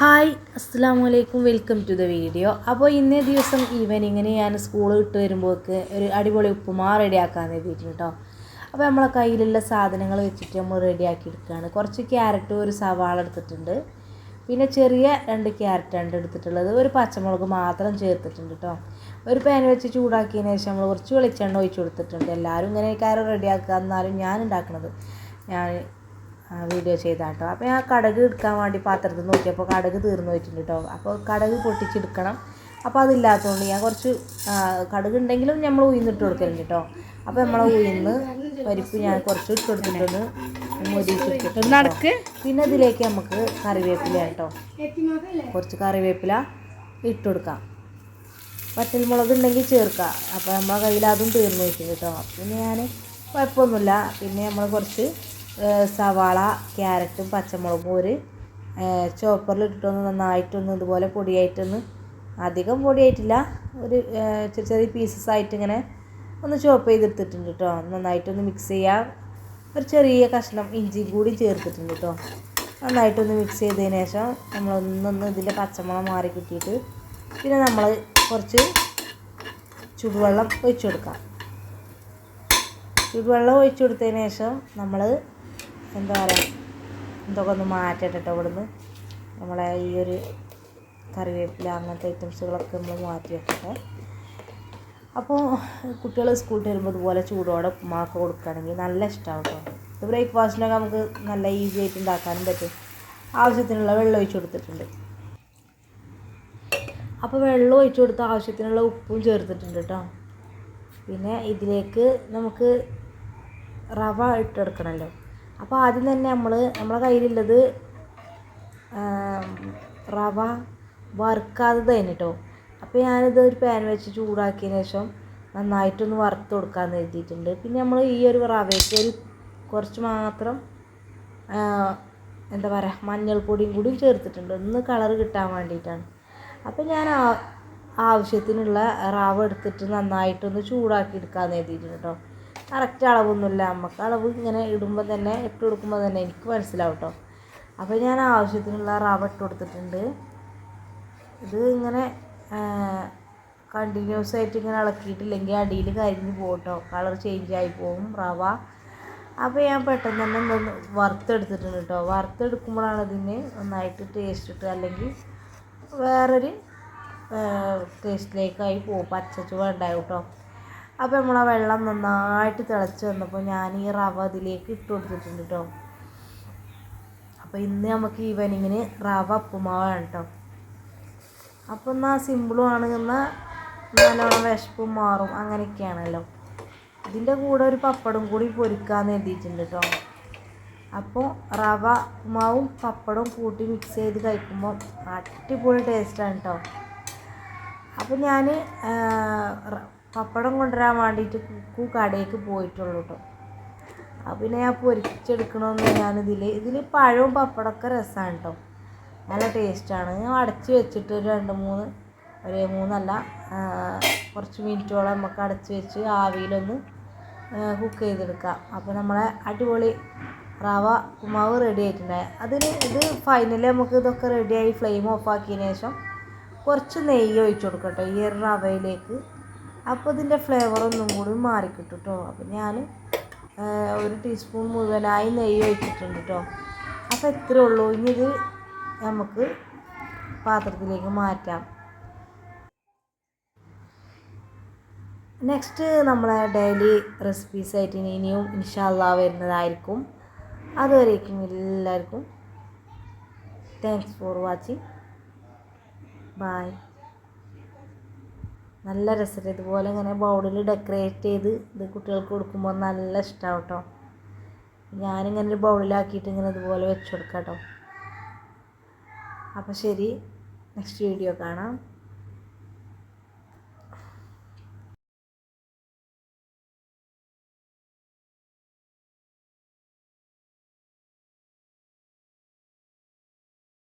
Hi അസ്സാം വലൈക്കും welcome to the video. അപ്പോൾ ഇന്നേ ദിവസം ഈവനിങ്ങിന് ഞാൻ സ്കൂൾ വിട്ട് വരുമ്പോൾക്ക് ഒരു അടിപൊളി ഉപ്പുമാ റെഡിയാക്കാൻ എഴുതിയിട്ടുണ്ട് കേട്ടോ അപ്പോൾ നമ്മളെ കയ്യിലുള്ള സാധനങ്ങൾ വെച്ചിട്ട് നമ്മൾ റെഡിയാക്കി എടുക്കുകയാണ്. കുറച്ച് ക്യാരറ്റ് ഒരു സവാള എടുത്തിട്ടുണ്ട്. പിന്നെ ചെറിയ രണ്ട് ക്യാരറ്റാണ് എടുത്തിട്ടുള്ളത്. ഒരു പച്ചമുളക് മാത്രം ചേർത്തിട്ടുണ്ട് കേട്ടോ ഒരു പാൻ വെച്ച് ചൂടാക്കിയതിന് ശേഷം നമ്മൾ കുറച്ച് വെളിച്ചെണ്ണ ഒഴിച്ച് കൊടുത്തിട്ടുണ്ട്. എല്ലാവരും ഇങ്ങനെ കാര്യം റെഡിയാക്കുക എന്നാലും ഞാൻ ഉണ്ടാക്കുന്നത്. ഞാൻ വീഡിയോ ചെയ്താട്ടോ. അപ്പോൾ ആ കടക് എടുക്കാൻ വേണ്ടി പാത്രത്തിൽ നോക്കിയപ്പോൾ കടക് തീർന്നു പോയിട്ടുണ്ട് കേട്ടോ അപ്പോൾ കടക് പൊട്ടിച്ചെടുക്കണം. അപ്പോൾ അതില്ലാത്തതുകൊണ്ട് ഞാൻ കുറച്ച് കടക് ഉണ്ടെങ്കിലും നമ്മൾ ഉയർന്നിട്ട് കൊടുക്കലുണ്ട് കേട്ടോ അപ്പോൾ നമ്മൾ ഉയർന്ന് പരിപ്പ് ഞാൻ കുറച്ച് ഇട്ട് കൊടുത്തിട്ടുണ്ട് മൊരിച്ചിട്ടിട്ട് നടക്ക്. പിന്നെ അതിലേക്ക് നമുക്ക് കറിവേപ്പില കേട്ടോ കുറച്ച് കറിവേപ്പില ഇട്ട് കൊടുക്കാം. വറ്റൽമുളക് ഉണ്ടെങ്കിൽ ചേർക്കാം. അപ്പോൾ നമ്മളെ കയ്യിൽ അതും തീർന്നു വെച്ചിട്ടുണ്ട് കേട്ടോ പിന്നെ ഞാൻ കുഴപ്പമൊന്നുമില്ല. പിന്നെ നമ്മൾ കുറച്ച് സവാള ക്യാരറ്റും പച്ചമുളകും ഒരു ചോപ്പറിൽ ഇട്ടിട്ടൊന്ന് നന്നായിട്ടൊന്ന് ഇതുപോലെ പൊടിയായിട്ടൊന്ന് അധികം പൊടിയായിട്ടില്ല. ഒരു ചെറിയ ചെറിയ പീസസ് ആയിട്ട് ഇങ്ങനെ ഒന്ന് ചോപ്പ് ചെയ്തെടുത്തിട്ടുണ്ട് കേട്ടോ നന്നായിട്ടൊന്ന് മിക്സ് ചെയ്യാം. ഒരു ചെറിയ കഷ്ണം ഇഞ്ചി കൂടി ചേർത്തിട്ടുണ്ട് കേട്ടോ നന്നായിട്ടൊന്ന് മിക്സ് ചെയ്തതിന് ശേഷം നമ്മളൊന്നൊന്ന് ഇതിന്റെ പച്ചമുളക് മാറി കിട്ടിയിട്ട് പിന്നെ നമ്മൾ കുറച്ച് ചുടുവെള്ളം ഒഴിച്ചു കൊടുക്കാം. ചുടുവെള്ളം ഒഴിച്ചു കൊടുത്തതിന് ശേഷം നമ്മൾ എന്താ പറയുക ഇതൊക്കെ ഒന്ന് മാറ്റട്ടെ കേട്ടോ ഇവിടുന്ന് നമ്മളെ ഈ ഒരു കറിവേപ്പില അങ്ങനത്തെ ഐറ്റംസുകളൊക്കെ നമ്മൾ മാറ്റി വെക്കട്ടെ അപ്പോൾ കുട്ടികൾ സ്കൂളിൽ വരുമ്പോൾ ഇതുപോലെ ചൂടോടെ ഉപ്പുമാക്ക് കൊടുക്കുകയാണെങ്കിൽ നല്ല ഇഷ്ടമാണ് കേട്ടോ. ഇത് ബ്രേക്ക്ഫാസ്റ്റിനൊക്കെ നമുക്ക് നല്ല ഈസി ആയിട്ട് ഉണ്ടാക്കാനും പറ്റും. ആവശ്യത്തിനുള്ള വെള്ളം ഒഴിച്ചു കൊടുത്തിട്ടുണ്ട്. അപ്പോൾ വെള്ളം ഒഴിച്ചു കൊടുത്ത ആവശ്യത്തിനുള്ള ഉപ്പും ചേർത്തിട്ടുണ്ട് കേട്ടോ. പിന്നെ ഇതിലേക്ക് നമുക്ക് റവ ഇട്ടെടുക്കണമല്ലോ അപ്പോൾ ആദ്യം തന്നെ നമ്മൾ നമ്മളെ കയ്യിലുള്ളത് റവ റവ തന്നെ കേട്ടോ അപ്പോൾ ഞാനിത് ഒരു പാൻ വെച്ച് ചൂടാക്കിയതിന് ശേഷം നന്നായിട്ടൊന്ന് വറുത്ത് കൊടുക്കാമെന്ന് എഴുതിയിട്ടുണ്ട് പിന്നെ നമ്മൾ ഈ ഒരു റവയ്ക്ക് ഒരു കുറച്ച് മാത്രം എന്താ പറയുക മഞ്ഞൾപ്പൊടിയും കൂടി ചേർത്തിട്ടുണ്ട്. ഒന്ന് കളർ കിട്ടാൻ വേണ്ടിയിട്ടാണ്. അപ്പോൾ ഞാൻ ആവശ്യത്തിനുള്ള റവ എടുത്തിട്ട് നന്നായിട്ടൊന്ന് ചൂടാക്കി എടുക്കാമെന്ന് എഴുതിയിട്ടുണ്ട് കേട്ടോ കറക്റ്റ് അളവൊന്നുമില്ല. നമുക്ക് അളവ് ഇങ്ങനെ ഇടുമ്പോൾ തന്നെ ഇട്ട് കൊടുക്കുമ്പോൾ തന്നെ എനിക്ക് മനസ്സിലാവും കേട്ടോ അപ്പോൾ ഞാൻ ആവശ്യത്തിനുള്ള റവ ഇട്ട് കൊടുത്തിട്ടുണ്ട്. ഇത് ഇങ്ങനെ കണ്ടിന്യൂസ് ആയിട്ട് ഇങ്ങനെ ഇളക്കിയിട്ടില്ലെങ്കിൽ അടിയിൽ കരിഞ്ഞ് പോകും കേട്ടോ കളർ ചേഞ്ച് ആയി പോകും റവ. അപ്പോൾ ഞാൻ പെട്ടെന്ന് തന്നെ ഒന്ന് വറുത്തെടുത്തിട്ടുണ്ട് കേട്ടോ വറുത്തെടുക്കുമ്പോഴാണ് ഇതിന് നന്നായിട്ട് ടേസ്റ്റ് ഇട്ട് അല്ലെങ്കിൽ വേറൊരു ടേസ്റ്റിലേക്കായി പോകും. പച്ചച്ചുവ ഉണ്ടാവും കേട്ടോ അപ്പോൾ നമ്മൾ ആ വെള്ളം നന്നായിട്ട് തിളച്ച് വന്നപ്പോൾ ഞാൻ ഈ റവ അതിലേക്ക് ഇട്ട് കൊടുത്തിട്ടുണ്ട് കേട്ടോ അപ്പോൾ ഇന്ന് നമുക്ക് ഈവനിങ്ങിന് റവ ഉപ്പുമാവാണ് കേട്ടോ അപ്പോൾ എന്നാൽ സിമ്പിളും ആണ് എന്നാൽ നല്ലോണം വിശപ്പും മാറും അങ്ങനെയൊക്കെയാണല്ലോ. ഇതിന്റെ കൂടെ ഒരു പപ്പടം കൂടി പൊരിക്കാമെന്ന് എഴുതിയിട്ടുണ്ട് കേട്ടോ അപ്പോൾ റവ ഉപ്പുമാവും പപ്പടവും കൂട്ടി മിക്സ് ചെയ്ത് കഴിക്കുമ്പോൾ അടിപൊളി ടേസ്റ്റാണ് കേട്ടോ അപ്പോൾ ഞാൻ പപ്പടം കൊണ്ടുവരാൻ വേണ്ടിയിട്ട് കുക്കു കടയിലേക്ക് പോയിട്ടുള്ളൂ കേട്ടോ അപ്പോൾ പിന്നെ ഞാൻ പൊരിച്ചെടുക്കണമെന്ന് ഞാനിതിൽ ഇതിൽ പഴവും പപ്പടമൊക്കെ രസമാണ് കേട്ടോ നല്ല ടേസ്റ്റാണ് ഞാൻ അടച്ച് വെച്ചിട്ട് ഒരു രണ്ട് മൂന്ന് ഒരു മൂന്നല്ല കുറച്ച് മിനിറ്റോളം നമുക്ക് അടച്ച് വെച്ച് ആവിയിലൊന്ന് കുക്ക് ചെയ്തെടുക്കാം. അപ്പോൾ നമ്മളെ അടിപൊളി റവ ഉമാവ് റെഡി ആയിട്ടുണ്ടായി അതിന് ഇത് ഫൈനലി നമുക്ക് ഇതൊക്കെ റെഡിയായി ഫ്ലെയിം ഓഫ് ആക്കിയതിന് ശേഷം കുറച്ച് നെയ്യ് ഒഴിച്ചു കൊടുക്കട്ടോ. ഈ റവയിലേക്ക് അപ്പോൾ ഇതിന്റെ ഫ്ലേവർ ഒന്നും കൂടി മാറിക്കിട്ടും കേട്ടോ അപ്പോൾ ഞാൻ ഒരു ടീസ്പൂൺ മുഴുവനായി നെയ്യ് ഒഴിച്ചിട്ടുണ്ട് കേട്ടോ അപ്പോൾ ഇത്രേ ഉള്ളൂ. ഇനി ഇത് നമുക്ക് പാത്രത്തിലേക്ക് മാറ്റാം. നെക്സ്റ്റ് നമ്മളെ ഡെയിലി റെസിപ്പീസ് ആയിട്ട് ഇനി ഇനിയും ഇൻഷാല്ലാ വരുന്നതായിരിക്കും. അതുവരേക്കും എല്ലാവർക്കും താങ്ക്സ് ഫോർ വാച്ചിങ് ബായ് നല്ല രസമില്ല ഇതുപോലെ ഇങ്ങനെ ബൗളിൽ ഡെക്കറേറ്റ് ചെയ്ത് ഇത് കുട്ടികൾക്ക് കൊടുക്കുമ്പോൾ നല്ല ഇഷ്ടമാണ് കേട്ടോ ഞാനിങ്ങനെ ഒരു ബൗളിലാക്കിയിട്ട് ഇങ്ങനെ ഇതുപോലെ വെച്ച് കൊടുക്കാം കേട്ടോ അപ്പോൾ ശരി നെക്സ്റ്റ് വീഡിയോ കാണാം.